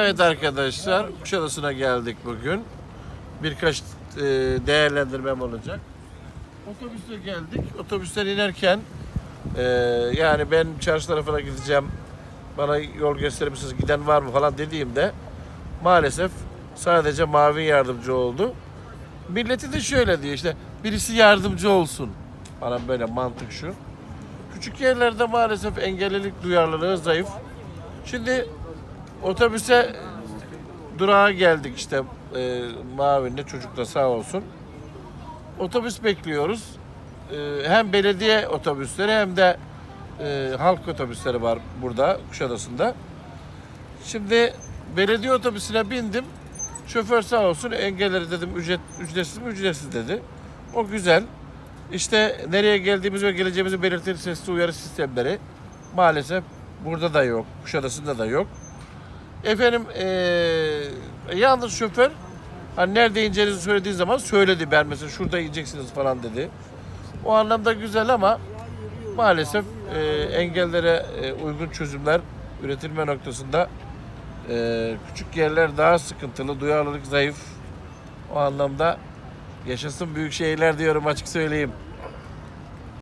Evet arkadaşlar, Kuşadası'na geldik bugün. Birkaç e, değerlendirmem olacak. Otobüste geldik. Otobüsten inerken e, yani ben çarşı tarafına gideceğim. Bana yol gösterir misiniz, giden var mı falan dediğimde maalesef sadece mavi yardımcı oldu. Milleti de şöyle diyor işte birisi yardımcı olsun. Bana böyle mantık şu. Küçük yerlerde maalesef engellilik duyarlılığı zayıf. Şimdi otobüse durağa geldik işte e, Mavi'nde çocukla sağ olsun. Otobüs bekliyoruz. E, hem belediye otobüsleri hem de e, halk otobüsleri var burada Kuşadası'nda. Şimdi belediye otobüsüne bindim. Şoför sağ olsun engelleri dedim ücret, ücretsiz mi ücretsiz dedi. O güzel. İşte nereye geldiğimizi ve geleceğimizi belirtir sesli uyarı sistemleri maalesef burada da yok. Kuşadası'nda da yok. Efendim eee yalnız şoför hani nerede ineceğinizi söylediği zaman söyledi ben mesela şurada ineceksiniz falan dedi. O anlamda güzel ama maalesef eee, engellere eee, uygun çözümler üretilme noktasında eee, küçük yerler daha sıkıntılı, duyarlılık zayıf. O anlamda yaşasın büyük şehirler diyorum açık söyleyeyim.